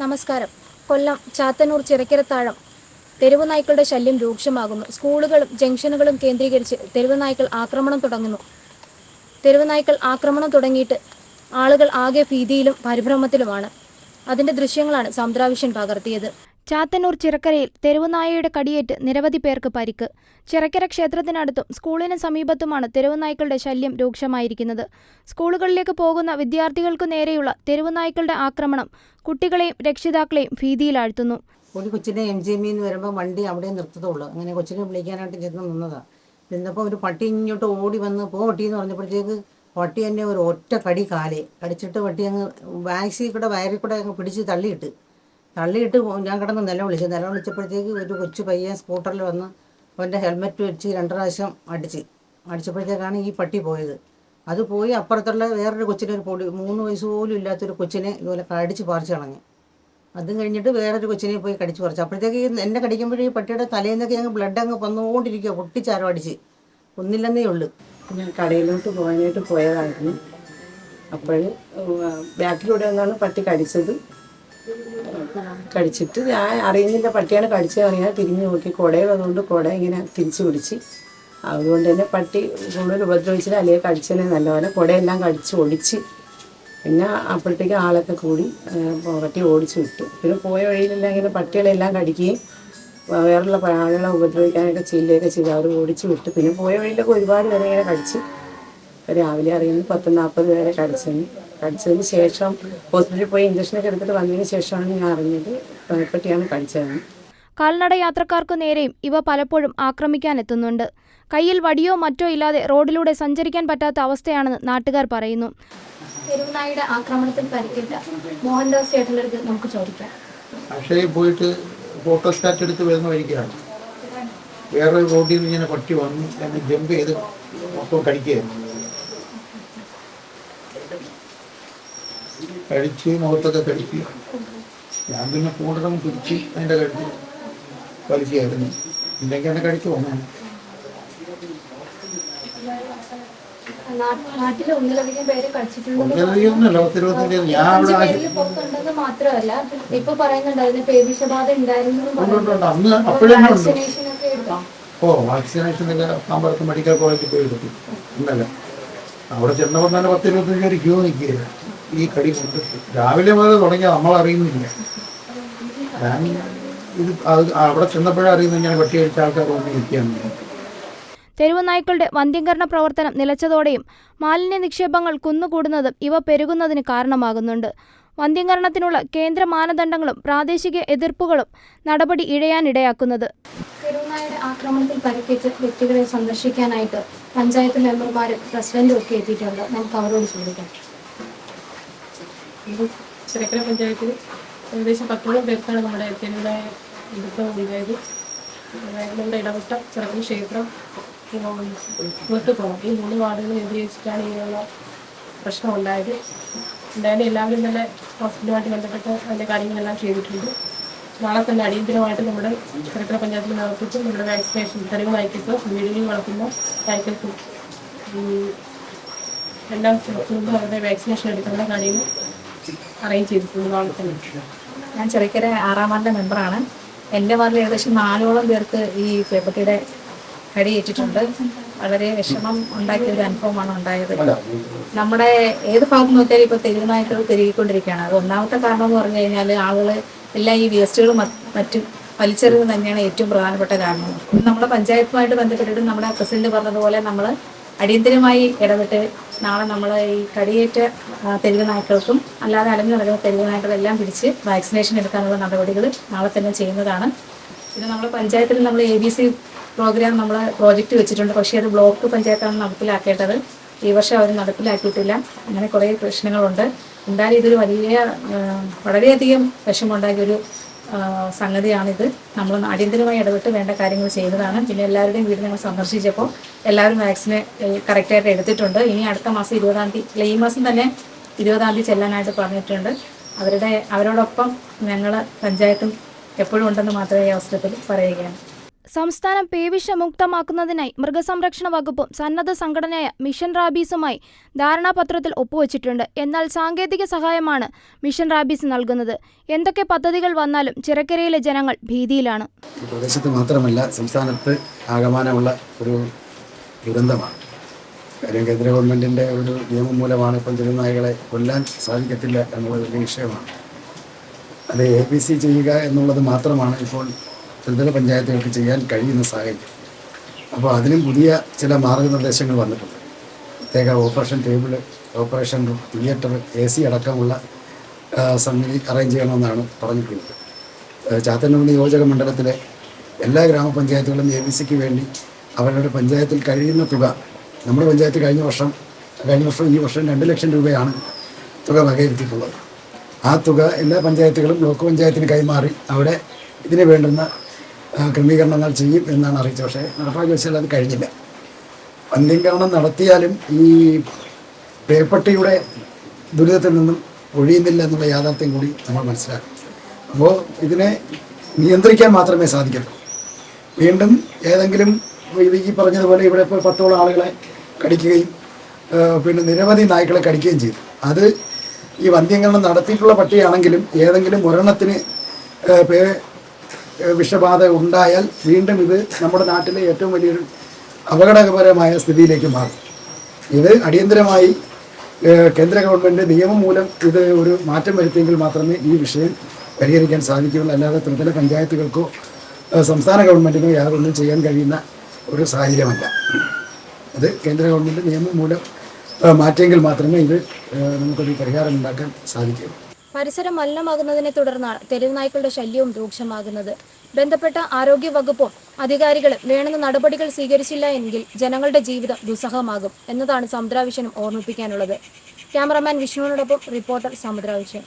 നമസ്കാരം. കൊല്ലം ചാത്തന്നൂർ ചിറക്കരത്താഴം. തെരുവ് നായ്ക്കളുടെ ശല്യം രൂക്ഷമാകുന്നു. സ്കൂളുകളും ജംഗ്ഷനുകളും കേന്ദ്രീകരിച്ച് തെരുവ് നായ്ക്കൾ ആക്രമണം തുടങ്ങുന്നു. തെരുവ് നായ്ക്കൾ ആക്രമണം തുടങ്ങിയിട്ട് ആളുകൾ ആകെ ഭീതിയിലും പരിഭ്രമത്തിലുമാണ്. അതിന്റെ ദൃശ്യങ്ങളാണ് സമുദ്രാവിഷൻ പകർത്തിയത്. ചാത്തന്നൂർ ചിറക്കരയിൽ തെരുവുനായയുടെ കടിയേറ്റ് നിരവധി പേർക്ക് പരിക്ക്. ചിറക്കര ക്ഷേത്രത്തിനടുത്തും സ്കൂളിന് സമീപത്തുമാണ് തെരുവുനായ്ക്കളുടെ ശല്യം രൂക്ഷമായിരിക്കുന്നത്. സ്കൂളുകളിലേക്ക് പോകുന്ന വിദ്യാർത്ഥികൾക്കു നേരെയുള്ള തെരുവുനായ്ക്കളുടെ ആക്രമണം കുട്ടികളെയും രക്ഷിതാക്കളെയും ഭീതിയിലാഴ്ത്തുന്നു. ഒരു കൊച്ചിനെ എം ജി എമ്മിന്ന് വരുമ്പോൾ വണ്ടി അവിടെ നിർത്തത്തുള്ളൂ അങ്ങനെ കൊച്ചിനെ വിളിക്കാനായിട്ട് ചെന്ന് നിന്നതാണ് നിന്നപ്പോൾ ഒരു പട്ടി ഇങ്ങോട്ട് ഓടി വന്ന് പോ എന്ന് പറഞ്ഞപ്പോഴത്തേക്ക് പട്ടി തന്നെ ഒരു ഒറ്റ കടി കാലേ. കടിച്ചിട്ട് പട്ടി അങ്ങ് വാക്സിൽ കൂടെ വയറിൽ കൂടെ അങ്ങ് പിടിച്ച് തള്ളിയിട്ട്. തള്ളിയിട്ട് ഞാൻ കിടന്ന് നില വിളിച്ചു. നില വിളിച്ചപ്പോഴത്തേക്ക് ഒരു കൊച്ചു പയ്യൻ സ്കൂട്ടറിൽ വന്ന് അവന്റെ ഹെൽമെറ്റ് വെച്ച് രണ്ട് പ്രാവശ്യം അടിച്ച്. അടിച്ചപ്പോഴത്തേക്കാണ് ഈ പട്ടി പോയത്. അത് പോയി അപ്പുറത്തുള്ള വേറൊരു കൊച്ചിനെ ഒരു പൊടി മൂന്ന് വയസ്സ് പോലും ഇല്ലാത്തൊരു കൊച്ചിനെ ഇതുപോലെ കടിച്ച് പറിച്ച് കളഞ്ഞു. അതും കഴിഞ്ഞിട്ട് വേറൊരു കൊച്ചിനെ പോയി കടിച്ച് പറിച്ചു. അപ്പോഴത്തേക്ക് എന്നെ കടിക്കുമ്പോഴേ ഈ പട്ടിയുടെ തലയിൽ നിന്നൊക്കെ ഞങ്ങൾ ബ്ലഡ് അങ്ങ് വന്നുകൊണ്ടിരിക്കുക പൊട്ടിച്ചാരം അടിച്ച്. ഒന്നില്ലെന്നേ ഉള്ളൂ. ഞാൻ കടയിലോട്ട് പോകാനായിട്ട് പോയതായിരുന്നു. അപ്പോൾ ബാക്കിലൂടെ ഒന്നാണ് പട്ടി കടിച്ചത്. കടിച്ചിട്ട് ഞാൻ അറിയുന്നില്ല പട്ടിയാണ് കടിച്ചത് അറിയാൻ തിരിഞ്ഞു നോക്കി. കുടയും അതുകൊണ്ട് കുട ഇങ്ങനെ തിരിച്ചു പിടിച്ച്. അതുകൊണ്ട് തന്നെ പട്ടി കൂടുതൽ ഉപദ്രവിച്ചില്ല അല്ലെങ്കിൽ കടിച്ചതിനെ നല്ലപോലെ കുടയെല്ലാം കടിച്ച് ഒടിച്ച്. പിന്നെ അപ്പോഴത്തേക്ക് ആളൊക്കെ കൂടി പട്ടി ഓടിച്ചു വിട്ടു. പിന്നെ പോയ വഴിയിലെല്ലാം ഇങ്ങനെ പട്ടികളെല്ലാം കടിക്കുകയും വേറുള്ള ആളുകളെ ഉപദ്രവിക്കാനൊക്കെ ചെല്ലുകയൊക്കെ ചെയ്തു. അവർ ഓടിച്ചു വിട്ടു. പിന്നെ പോയ വഴിയിലൊക്കെ ഒരുപാട് പേരെ ഇങ്ങനെ കടിച്ച്. രാവിലെ അറിയുന്നു പത്ത് നാൽപ്പത് പേരെ കടിച്ചെന്ന്. കടിച്ചതിന് ശേഷം ഹോസ്പിറ്റലിൽ പോയി ഇഞ്ചക്ഷനൊക്കെ എടുത്തിട്ട് വന്നതിന് ശേഷമാണ് ഞാൻ അറിഞ്ഞത് പട്ടിയാണ് കടിച്ചതെന്ന് കാൽനട യാത്രക്കാർക്ക് നേരെയും ഇവ പലപ്പോഴും ആക്രമിക്കാനെത്തുന്നുണ്ട്. കയ്യിൽ വടിയോ മറ്റോ ഇല്ലാതെ റോഡിലൂടെ സഞ്ചരിക്കാൻ പറ്റാത്ത അവസ്ഥയാണെന്ന് നാട്ടുകാർ പറയുന്നു. തെരുവുനായുടെ ആക്രമണത്തിൽ മോഹൻദാസ് ചേട്ടന്റെ അടുത്ത് നമുക്ക് ചോദിക്കാം. അക്ഷയയിൽ പോയിട്ട് ഫോട്ടോ സ്റ്റാറ്റ് എടുത്ത് വരുന്ന വഴിക്കാണ്. വേറെ റോഡിൽ നിന്ന് ഇങ്ങനെ പട്ടി വന്നു എന്നെ ജമ്പ് ചെയ്ത് മൊത്തം കടിക്കുകയായിരുന്നു. കഴിച്ച് മുഖത്തൊക്കെ കഴിക്കുക ഞാൻ പിന്നെ കൂടുതലും പിടിച്ച് അതിന്റെ കഴുത്ത് വലിക്കുകയായിരുന്നു. ഇല്ലെങ്കിൽ എന്നെ കഴിച്ചു വന്നു മാത്രമല്ല ഇപ്പൊ പറയുന്നുണ്ടായിരുന്നു പേവിഷബാധ ഉണ്ടായിരുന്നു എടുത്തോ? ഓ വാക്സിനേഷൻ ഒക്കെ താമ്പരത്ത് മെഡിക്കൽ കോളേജിൽ പോയി എടുത്തു. ഇന്നലെ. അവിടെ ചെന്നപ്പോൾ തന്നെ പത്ത് ഇരുപത്തഞ്ച് പേര് ക്യൂ നിൽക്കുകയാണ് ഈ കടി കൊണ്ട് രാവിലെ മുതൽ തുടങ്ങിയ നമ്മൾ അറിയുന്നില്ല. ഞാൻ ഇത് അത് അവിടെ ചെന്നപ്പോഴേ ഞാൻ പട്ടി കഴിച്ച ആൾക്കാർ ഒന്ന് തെരുവ് നായ്ക്കളുടെ വന്ധ്യംകരണ പ്രവർത്തനം നിലച്ചതോടെയും മാലിന്യ നിക്ഷേപങ്ങൾ കുന്നുകൂടുന്നതും ഇവ പെരുകുന്നതിന് കാരണമാകുന്നുണ്ട്. വന്ധ്യംകരണത്തിനുള്ള കേന്ദ്ര മാനദണ്ഡങ്ങളും പ്രാദേശിക എതിർപ്പുകളും നടപടി ഇഴയാനിടയാക്കുന്നത്. തെരുവുനായുടെ ആക്രമണത്തിൽ പരിക്കേറ്റ വ്യക്തികളെ സന്ദർശിക്കാനായിട്ട് പഞ്ചായത്ത് മെമ്പർമാരും പ്രസിഡന്റും ഒക്കെ എത്തിയിട്ടുണ്ട്. നമുക്ക് അവരോട് ചോദിക്കാം. ഇത് ചിറക്കര പഞ്ചായത്തിൽ ഏകദേശം പത്തോളം പേർക്കാണ് നമ്മുടെ തെരുവിലായ ദുഃഖം ഉണ്ടായത്. അതായത് നമ്മുടെ ഇടവട്ട ചിറക്കൽ ക്ഷേത്രം വീട്ടുപോകണം ഈ മൂന്ന് വാർഡുകൾ കേന്ദ്രീകരിച്ചിട്ടാണ് ഇങ്ങനെയുള്ള പ്രശ്നം ഉണ്ടായത് എന്തായാലും എല്ലാവരും തന്നെ ഹോസ്പിറ്റലുമായിട്ട് ബന്ധപ്പെട്ട് അതിന്റെ കാര്യങ്ങളെല്ലാം ചെയ്തിട്ടുണ്ട്. നാളെ തന്നെ അടിയന്തരമായിട്ട് നമ്മുടെ ചിറക്കര പഞ്ചായത്തിൽ നേതൃത്വത്തിൽ നമ്മുടെ വാക്സിനേഷൻ തെരുവ് നായ്ക്കൾക്ക് വീടുകളിൽ വളർത്തുന്ന ഈ എല്ലാം അവരുടെ വാക്സിനേഷൻ എടുക്കുന്ന കാര്യങ്ങൾ അറേഞ്ച് ചെയ്തിട്ടുള്ളതാണ് തന്നെ. ഞാൻ ചെറുക്കര ആറാം വാർഡിലെ മെമ്പറാണ് എന്റെ വാർഡിൽ ഏകദേശം നാലോളം പേർക്ക് ഈ പേപ്പട്ടിയുടെ കടിയേറ്റിട്ടുണ്ട് വളരെ വിഷമം ഉണ്ടാക്കിയ ഒരു അനുഭവമാണ് ഉണ്ടായത്. നമ്മുടെ ഏത് ഭാഗത്ത് നോക്കിയാലും ഇപ്പോൾ തെരുവുനായ്ക്കൾ പെരുകിക്കൊണ്ടിരിക്കുകയാണ്. അത് ഒന്നാമത്തെ കാരണം എന്ന് പറഞ്ഞു കഴിഞ്ഞാൽ ആളുകൾ എല്ലാം ഈ വേസ്റ്റുകൾ മറ്റും വലിച്ചെറിയുന്നത് തന്നെയാണ് ഏറ്റവും പ്രധാനപ്പെട്ട കാരണം. നമ്മുടെ പഞ്ചായത്തുമായിട്ട് ബന്ധപ്പെട്ടിട്ട് നമ്മുടെ പ്രസിഡന്റ് പറഞ്ഞതുപോലെ നമ്മൾ അടിയന്തരമായി ഇടപെട്ട് നാളെ നമ്മൾ ഈ കടിയേറ്റ തെരുവ് നായ്ക്കൾക്കും അല്ലാതെ അലഞ്ഞു നടക്കുന്ന തെരുവ് നായ്ക്കളെല്ലാം പിടിച്ച് വാക്സിനേഷൻ എടുക്കാനുള്ള നടപടികൾ നാളെ തന്നെ ചെയ്യുന്നതാണ്. പിന്നെ നമ്മുടെ പഞ്ചായത്തിൽ നമ്മൾ എ ബി സി പ്രോഗ്രാം നമ്മൾ പ്രോജക്റ്റ് വെച്ചിട്ടുണ്ട്. പക്ഷേ അത് ബ്ലോക്ക് പഞ്ചായത്താണ് നടപ്പിലാക്കേണ്ടത്. ഈ വർഷം അവർ നടപ്പിലാക്കിയിട്ടില്ല. അങ്ങനെ കുറേ പ്രശ്നങ്ങളുണ്ട്. എന്തായാലും ഇതൊരു വലിയ വളരെയധികം വിഷമമുണ്ടാക്കിയ ഒരു ആ, സംഗതിയാണിത്. നമ്മൾ അടിയന്തരമായി ഇടപെട്ട് വേണ്ട കാര്യങ്ങൾ ചെയ്തതാണ്. പിന്നെ എല്ലാവരുടെയും വീട് ഞങ്ങൾ സന്ദർശിച്ചപ്പോൾ എല്ലാവരും വാക്സിന് കറക്റ്റായിട്ട് എടുത്തിട്ടുണ്ട്. ഇനി അടുത്ത മാസം ഇരുപതാം തീയതി ഈ മാസം തന്നെ ഇരുപതാം തീയതി ചെല്ലാനായിട്ട് പറഞ്ഞിട്ടുണ്ട്. അവരുടെ അവരോടൊപ്പം ഞങ്ങൾ പഞ്ചായത്തും എപ്പോഴും ഉണ്ടെന്ന് മാത്രമേ ഈ അവസരത്തിൽ പറയുകയാണ്. സംസ്ഥാനം പേവിഷമുക്തമാക്കുന്നതിനായി മൃഗസംരക്ഷണ വകുപ്പും സന്നദ്ധ സംഘടനയായ മിഷൻ റാബീസുമായി ധാരണാപത്രത്തിൽ ഒപ്പുവച്ചിട്ടുണ്ട്. എന്നാൽ സാങ്കേതിക സഹായമാണ് മിഷൻ റാബീസ് നൽകുന്നത്. എന്തൊക്കെ പദ്ധതികൾ വന്നാലും ചിറക്കരയിലെ ജനങ്ങൾ ഭീതിയിലാണ്. പ്രദേശത്ത് മാത്രമല്ല സംസ്ഥാനത്ത് ആകമാനമുള്ള ഒരു ദുരന്തമാണ്. കാര്യം കേന്ദ്ര ഗവൺമെന്റിന്റെ ഒരു നിയമം മൂലമാണ് ഇപ്പം തിരുനായകളെ കൊല്ലാൻ സാധിക്കത്തില്ല എന്നുള്ള വലിയ വിഷയമാണ്. അത് എ പി സി ചെയ്യുക എന്നുള്ളത് മാത്രമാണ് ഇപ്പോൾ ത്രിതല പഞ്ചായത്തുകൾക്ക് ചെയ്യാൻ കഴിയുന്ന സാഹചര്യം. അപ്പോൾ അതിനും പുതിയ ചില മാർഗനിർദ്ദേശങ്ങൾ വന്നിട്ടുണ്ട്. പ്രത്യേക operation table operation theatre A C അടക്കമുള്ള സംഗതി അറേഞ്ച് ചെയ്യണമെന്നാണ് പറഞ്ഞിട്ടുള്ളത്. ചാത്തന്നൂർ നിയോജക മണ്ഡലത്തിലെ എല്ലാ ഗ്രാമപഞ്ചായത്തുകളും എ ബി സിക്ക് വേണ്ടി അവരുടെ പഞ്ചായത്തിൽ കഴിയുന്ന തുക നമ്മുടെ പഞ്ചായത്ത് കഴിഞ്ഞ വർഷം കഴിഞ്ഞ വർഷം ഈ വർഷം രണ്ട് ലക്ഷം രൂപയാണ് തുക വകയിരുത്തിയിട്ടുള്ളത്. ആ തുക എല്ലാ പഞ്ചായത്തുകളും ബ്ലോക്ക് പഞ്ചായത്തിന് കൈമാറി അവിടെ ഇതിന് വേണ്ടുന്ന ക്രമീകരണങ്ങൾ ചെയ്യും എന്നാണ് അറിയിച്ചത്. പക്ഷേ വെച്ചാൽ അത് കഴിഞ്ഞില്ല. വന്ധ്യംകരണം നടത്തിയാലും ഈ പേപ്പട്ടിയുടെ ദുരിതത്തിൽ നിന്നും ഒഴിയുന്നില്ല എന്നുള്ള യാഥാർത്ഥ്യം കൂടി നമ്മൾ മനസ്സിലാക്കും. അപ്പോൾ ഇതിനെ നിയന്ത്രിക്കാൻ മാത്രമേ സാധിക്കൂ വീണ്ടും ഏതെങ്കിലും ഈ പറഞ്ഞതുപോലെ ഇവിടെ ഇപ്പോൾ പത്തോളം ആളുകളെ കടിക്കുകയും പിന്നെ നിരവധി നായ്ക്കളെ കടിക്കുകയും ചെയ്തു. അത് ഈ വന്ധ്യംകരണം നടത്തിയിട്ടുള്ള പട്ടിയാണെങ്കിലും ഏതെങ്കിലും ഒരെണ്ണത്തിന് വിഷബാധ ഉണ്ടായാൽ വീണ്ടും ഇത് നമ്മുടെ നാട്ടിലെ ഏറ്റവും വലിയൊരു അപകടകരമായ സ്ഥിതിയിലേക്ക് മാറും. ഇത് അടിയന്തരമായി കേന്ദ്ര ഗവൺമെന്റ് നിയമം മൂലം ഇത് ഒരു മാറ്റം വരുത്തിയെങ്കിൽ മാത്രമേ ഈ വിഷയം പരിഹരിക്കാൻ സാധിക്കുകയുള്ളൂ. അല്ലാതെ ത്രിതല പഞ്ചായത്തുകൾക്കോ സംസ്ഥാന ഗവൺമെന്റിനോ യാതൊന്നും ചെയ്യാൻ കഴിയുന്ന ഒരു സാഹചര്യമല്ല. അത് കേന്ദ്ര ഗവൺമെന്റ് നിയമം മൂലം മാറ്റിയെങ്കിൽ മാത്രമേ ഇത് നമുക്കൊരു പരിഹാരം ഉണ്ടാക്കാൻ സാധിക്കുകയുള്ളൂ. പരിസരം മലിനമാകുന്നതിനെ തുടർന്നാണ് തെരുവ് നായ്ക്കളുടെ ശല്യവും രൂക്ഷമാകുന്നത്. ബന്ധപ്പെട്ട ആരോഗ്യ വകുപ്പും അധികാരികളും വേണ്ടുന്ന നടപടികൾ സ്വീകരിച്ചില്ല എങ്കിൽ ജനങ്ങളുടെ ജീവിതം ദുസ്സഹമാകും എന്നതാണ് സമുദ്രാവിഷനും ഓർമ്മിപ്പിക്കാനുള്ളത്. Cameraman വിഷ്ണുവിനോടൊപ്പം reporter സമുദ്രാവിഷൻ